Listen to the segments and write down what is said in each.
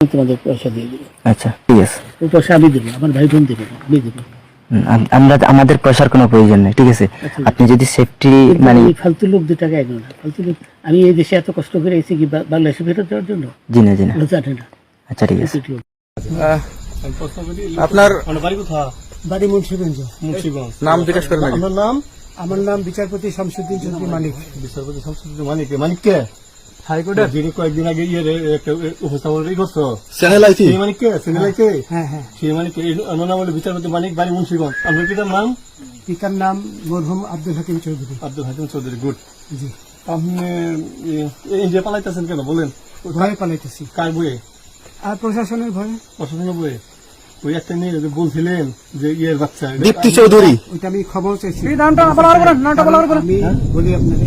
তোমাদের পয়সা দিয়ে দেবো আচ্ছা ঠিক আছে। ওই পয়সা আমি দেবো আমার ভাই বোন দেবে আমি দেবো। আমরা আমাদের পয়সার কোনো প্রয়োজন নেই ঠিক আছে? আপনি যদি সেফটি মানে ফালতু লোক দু টাকা এগো না ফালতু লোক আমি এই দেশে এত কষ্ট করে এসেছি কি বাংলাদেশে ফেরত যাওয়ার জন্য? জি না জি না। জানে না। আচ্ছা ঠিক আছে। আপনার বাড়ি কোথায়? বাড়ি মুন্সিগঞ্জ। মুন্সিগঞ্জ। নাম জিজ্ঞেস করেন নাম আমার নাম বিচারপতি শামসুদ্দিন চৌধুরী মালিক বিচারপতি শামসুদ্দিন মানিক। মানিক কে? হাইকোর্টের যিনি কয়েকদিন আগে ইয়ে একটা উপস্থাপন করছ চ্যানেল সেই মানিক কে হ্যাঁ হ্যাঁ সেই মানিক কে আমার নাম হলো বিচারপতি মানিক বাড়ি মুন্সিগঞ্জ। আপনার পিতার নাম? পিতার নাম মরহুম আব্দুল হাকিম চৌধুরী। আব্দুল হাকিম চৌধুরী গুড। জি। আপনি ইন্ডিয়া পালাইতেছেন কেন? বলেন। ভয়ে পালাইতেছি। কার বইয়ে আর প্রশাসনের ভয়ে। প্রশাসনের বইয়ে ওই একটা মেয়ে বলছিলেন যে ইয়ের বাচ্চা দীপ্তি চৌধুরী। ওইটা আমি খবর চাইছি। নামটা বলা হবে না, নামটা বলা হবে না। আমি বলি আপনাকে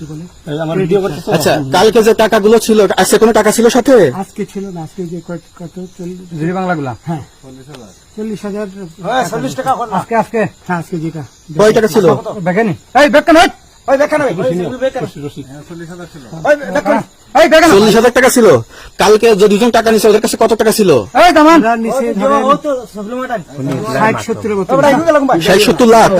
কি বলে? আমার ভিডিও করতেছ? আচ্ছা কালকে যে টাকাগুলো ছিল আজকে কোনো টাকা ছিল সাথে? আজকে ছিল না আজকে যে কত কত চল্লিশ বাংলাগুলা? হ্যাঁ। চল্লিশ হাজার। চল্লিশ টাকা আজকে আজকে। হ্যাঁ আজকে যেটা। কয় টাকা ছিল? বেকানি এই বেকান ওই ওই বেকান ওই রসিদ ওই বেকান এই বেকান চল্লিশ হাজার টাকা ছিল। কালকে যে দুজন টাকা নিছে ওদের কাছে কত টাকা ছিল? ষাট সত্তরের মতো। ষাট সত্তর লাখ?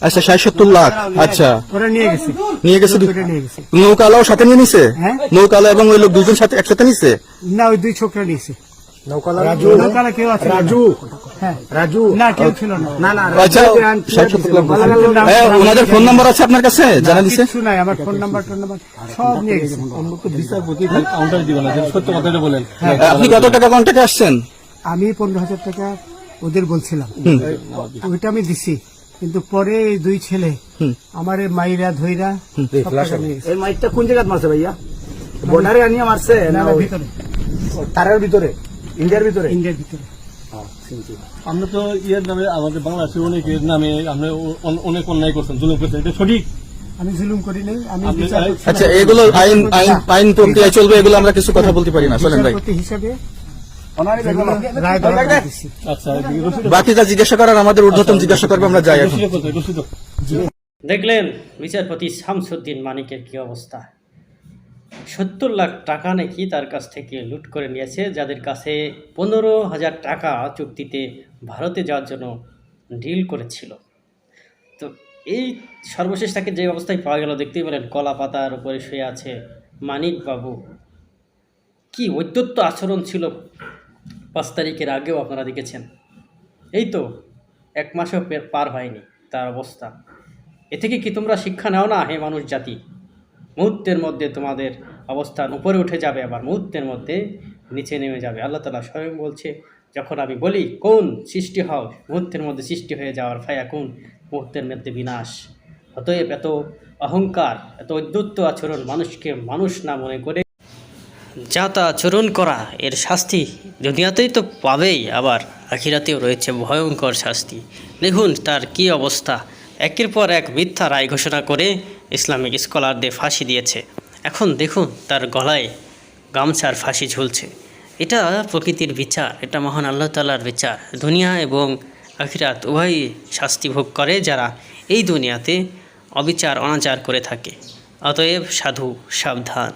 আচ্ছা ষাট সত্তর লাখ আচ্ছা। নিয়ে গেছে। নিয়ে গেছে দু- ওটা নিয়ে গেছে। নৌকালাও সাথে নিয়ে নিছে? হ্যাঁ। নৌকালা এবং ওই লোক দুজন সাথে একসাথে নিছে? না ওই দুই ছোকরা নিয়েছে রাজু। হ্যাঁ। রাজু। না কেউ ছিল না। না আচ্ছা হ্যাঁ, ওনাদের ফোন নাম্বার আছে আপনার কাছে? জানা দিছে নাই আমার ফোন নাম্বার টোন নাম্বার সব নিয়ে গেছে। বিচারপতি কাউন্টার দিব সত্য কথাটা বলেন। আপনি কত টাকা কন্ট্যাক্টে আসছেন? আমি পনেরো হাজার টাকা ওদের বলছিলাম। ওইটা আমি দিছি কিন্তু পরে দুই ছেলে আমার এই মাইরা ধইরা গেছে। এই মাইকটা কোন জায়গায় মারছে ভাইয়া? বর্ডারে আনিয়ে মারছে না, ভিতরে। তারের ভিতরে? ইন্ডিয়ার ভিতরে? ইন্ডিয়ার ভিতরে। আমরা তো ইয়ের নামে আমাদের বাংলাদেশের অনেকের নামে আমরা অনেক অন্যায় করছেন জুলুম করছেন এটা সঠিক? আমি জুলুম করি নাই আমি আচ্ছা এগুলো আইন আইন আইন প্রক্রিয়ায় চলবে এগুলো আমরা কিছু কথা বলতে পারি না চলেন ভাই। হিসাবে আচ্ছা রসিদ বাকি যা জিজ্ঞাসা করার আমাদের ঊর্ধ্বতন জিজ্ঞাসা করবে আমরা যাই দেখলেন বিচারপতি শামসুদ্দিন মানিকের কি অবস্থা? সত্তর লাখ টাকা নাকি তার কাছ থেকে লুট করে নিয়েছে, যাদের কাছে পনেরো হাজার টাকা চুক্তিতে ভারতে যাওয়ার জন্য ডিল করেছিল। তো এই সর্বশেষ তাকে যে অবস্থায় পাওয়া গেল, দেখতেই পেলেন কলা পাতার উপরে শুয়ে আছে মানিক বাবু কি ঔদ্যত্য আচরণ ছিল পাঁচ তারিখের আগেও আপনারা দেখেছেন? এই তো, এক মাসও পার হয়নি তার অবস্থা। এ থেকে কি তোমরা শিক্ষা নাও না, হে মানুষ জাতি? মুহূর্তের মধ্যে তোমাদের অবস্থান উপরে উঠে যাবে, আবার মুহূর্তের মধ্যে নিচে নেমে যাবে। আল্লাহ তালা স্বয়ং বলছে, যখন আমি বলি, কোন সৃষ্টি হও? মুহূর্তের মধ্যে সৃষ্টি হয়ে যাওয়ার ফায়া কোন? মুহূর্তের মধ্যে বিনাশ। অতএব এত অহংকার, এত ঔদ্যত্য আচরণ মানুষকে মানুষ না মনে করে। যা তা আচরণ করা, এর শাস্তি দুনিয়াতেই তো পাবেই, আবার আখিরাতেও রয়েছে ভয়ঙ্কর শাস্তি। দেখুন তার কি অবস্থা। একের পর এক মিথ্যা রায় ঘোষণা করে ইসলামিক স্কলারদের ফাঁসি দিয়েছে। এখন দেখুন তার গলায় গামছার ফাঁসি ঝুলছে। এটা প্রকৃতির বিচার, এটা মহান আল্লাহ তালার বিচার। দুনিয়া এবং আখিরাত উভয়ই শাস্তি ভোগ করে যারা এই দুনিয়াতে অবিচার অনাচার করে থাকে। অতএব সাধু সাবধান।